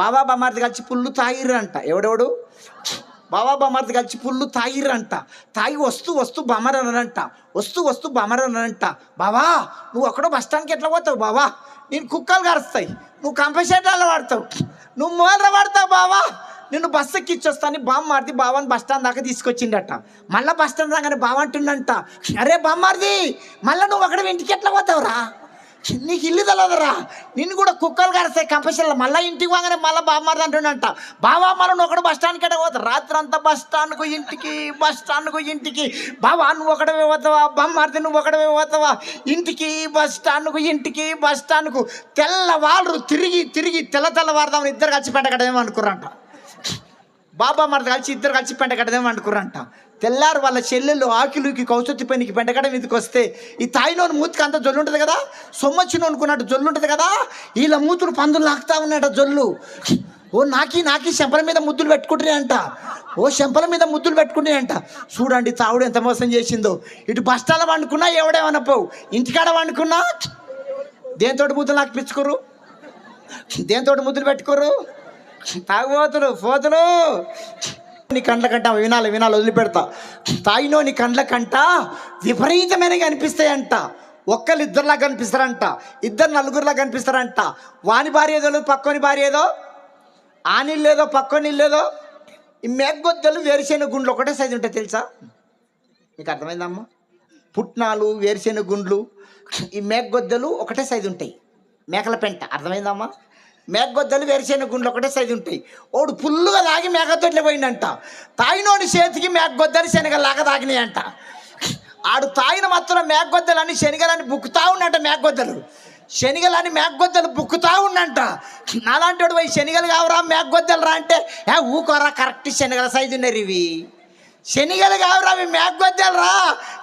బాబా బామార్ది కలిసి పుల్లు తాగిర్రంట. ఎవడెవడు? బాబా బామార్ది కలిసి పుల్లు తాగిర్రంట. తాగి వస్తూ వస్తూ బమరనంట వస్తూ వస్తూ బమరనంట బావా నువ్వు అక్కడో బస్ స్టాండ్కి ఎట్లా పోతావు బావా నేను కుక్కలు కరుస్తాయి. నువ్వు కంపెషేటర్లు వాడతావు. నువ్వు మూలర వాడతావు బావా నిన్ను బస్సు ఎక్కిచ్చొస్తాను బామ్మార్ది బావాని బస్ స్టాండ్ దాకా తీసుకొచ్చిండట మళ్ళీ బస్ స్టాండ్ దాకానే బావ అంటుండంట. అరే బామ్మార్ది మళ్ళీ నువ్వు అక్కడ ఇంటికి ఎట్లా పోతావురా? నీకు ఇల్లు తెలవదురా నిన్ను కూడా కుక్కలు కరిస్తాయి కంపల్సరీ మళ్ళీ ఇంటికి వాగానే మళ్ళీ బామ్మార్ది అంటుండంట. బావా మనం ఒకడు బస్ స్టాండ్కి ఎట్లా పోతా రాత్రి అంతా బస్ స్టాండ్కు ఇంటికి బస్ స్టాండ్కు ఇంటికి. బావా నువ్వు ఒకడవే పోతావా? బామ్మార్ది నువ్వు ఒకడవే పోతావా? ఇంటికి బస్ స్టాండ్కు ఇంటికి బస్ స్టాండ్కు తెల్లవాళ్ళు తిరిగి తిరిగి తెల్ల తెల్లవారుదామని ఇద్దరు కలిసి పెట్టకడమేమో బాబా మరి కలిసి ఇద్దరు కలిసి పెంట కట్టదేమో అనుకురంట తెల్లారు వాళ్ళ చెల్లెళ్ళు ఆకిలుకి కౌసతి పనికి పెంటకడం మీదకి వస్తే ఈ తాయిలోని మూతికి అంత జొల్లు ఉంటుంది కదా? సొమ్మచ్చిను అనుకున్నట్టు జొల్లు ఉంటుంది కదా? వీళ్ళ మూతులు పందులు లాగుతా ఉన్నాడు జొల్లు. ఓ నాకి నాకి శంపల మీద ముద్దులు పెట్టుకుంటున్నాయంట ఓ శంపల మీద ముద్దులు పెట్టుకుంటున్నాయంట చూడండి తావుడు ఎంత మోసం చేసిందో. ఇటు బస్టాల వండుకున్నా ఎవడేమన్నా పోవు ఇంటికాడ వండుకున్నా? దేంతోటి ముద్దులు నాకు పిచ్చుకోరు దేంతోటి ముద్దులు పెట్టుకోరు? తాగుబోతులు పోతులు నీ కండ్ల కంట వినాలి వినాలి వదిలిపెడతా. తాయినో నీ కండ్ల కంట విపరీతమైనవి అనిపిస్తాయంట ఒక్కరు ఇద్దరులా కనిపిస్తారంట. ఇద్దరు నలుగురులా కనిపిస్తారంట. వాని భార్య ఏదో పక్కోని భార్య ఏదో ఆ నీళ్ళు ఏదో ఈ మేగ్గొద్దలు వేరుశెనగ గుండ్లు ఒకటే సైజు ఉంటాయి తెలుసా? మీకు అర్థమైందమ్మా? పుట్నాలు వేరుశెనగ గుండ్లు ఈ మేగ్గొద్దలు ఒకటే సైజు ఉంటాయి. మేకల పెంట. అర్థమైందమ్మా? మేకగొద్దలు వేరుశెనగ గుండ్లు ఒకటే సైజు ఉంటాయి. ఓడు ఫుల్గా తాగి మేకతొట్లే పోయిందంట తాయినోడి చేతికి మేకగొద్దలు శనగలాగా తాగినాయంట. ఆడు తాగిన మాత్రం మేకగొద్దలని శనగలని బుక్కుతా ఉన్నట మేకగొద్దలు. శనిగలని మేకగొద్దలు బుక్కుతా ఉన్నంట నాలాంటి వాడు పోయి శనిగలు కావరా మేకగొద్దలు రా అంటే ఏ ఊకోరా కరెక్ట్ శనగల సైజు ఉన్నారు ఇవి. శనిగలు కావురా అవి మేకగొద్దలు రా.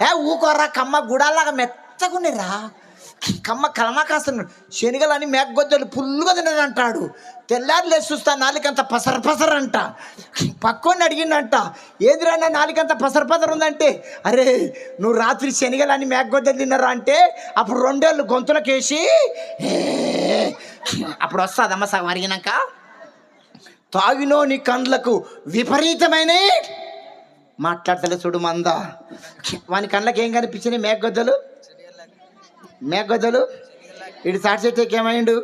ఏ ఊకోరా కమ్మ గుడాలాగా మెత్తగున్నాయిరా కమ్మ కలమాకాస్తున్న శనిగలని మేకగొద్దలు పుల్లుగా తినది అంటాడు తెల్లారి లేచి చూస్తా నాలుకంత పసర పసరంట పక్కోని అడిగిండంట ఏదిరైనా నాలుకంత పసర పసర ఉందంటే? అరే నువ్వు రాత్రి శనిగలని మేకగొద్దలు తిన్నారా అంటే అప్పుడు రెండేళ్ళు గొంతులకేసి "ఏ" అప్పుడు వస్తుందమ్మ సగం అరిగినాక. తాగినోని కండ్లకు విపరీతమైన మాట్లాడతలే చూడు మంద. వాని కళ్ళకి ఏం కనిపించినాయి మేకగొద్దలు? మేఘగొద్దలు ఇటు సాటి చెట్టుకి ఏమైండు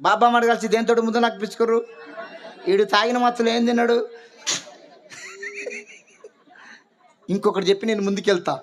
బాబా మాట కలిసి దేంతో ముందు నాకు పిచ్చుకోరు ఇడు తాగిన మత్తులు ఏం తిన్నాడు? ఇంకొకటి చెప్పి నేను ముందుకెళ్తా.